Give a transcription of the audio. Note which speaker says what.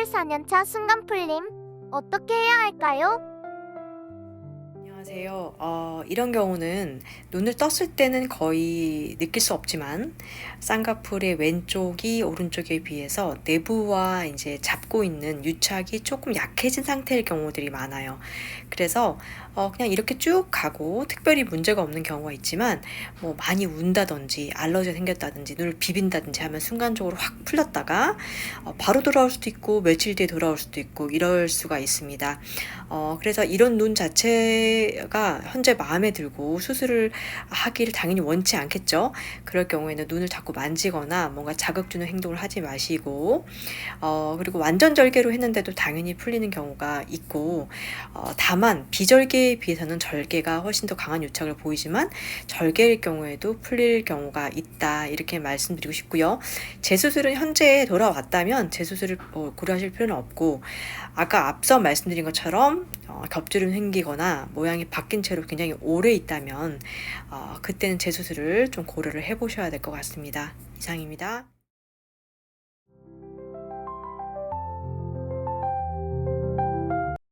Speaker 1: 수술 4년차 순간 풀림 어떻게 해야 할까요?
Speaker 2: 안녕하세요. 어, 이런 경우는 눈을 떴을 때는 거의 느낄 수 없지만 쌍꺼풀의 왼쪽이 오른쪽에 비해서 내부와 이제 잡고 있는 유착이 조금 약해진 상태일 경우들이 많아요. 그래서 어, 그냥 이렇게 쭉 가고 특별히 문제가 없는 경우가 있지만 뭐 많이 운다든지 알러지가 생겼다든지 눈을 비빈다든지 하면 순간적으로 확 풀렸다가 어, 바로 돌아올 수도 있고 며칠 뒤에 돌아올 수도 있고 이럴 수가 있습니다. 어, 그래서 이런 눈 자체 가 현재 마음에 들고 수술을 하기를 당연히 원치 않겠죠. 그럴 경우에는 눈을 자꾸 만지거나 뭔가 자극 주는 행동을 하지 마시고, 어, 그리고 완전 절개로 했는데도 당연히 풀리는 경우가 있고, 어, 다만 비절개에 비해서는 절개가 훨씬 더 강한 유착을 보이지만 절개일 경우에도 풀릴 경우가 있다. 이렇게 말씀드리고 싶고요. 재수술은 현재 돌아왔다면 재수술을 뭐 고려하실 필요는 없고, 아까 앞서 말씀드린 것처럼 어, 겹주름 생기거나 모양 이 바뀐 채로 굉장히 오래 있다면 어, 그때는 재수술을 좀 고려를 해보셔야 될 것 같습니다. 이상입니다.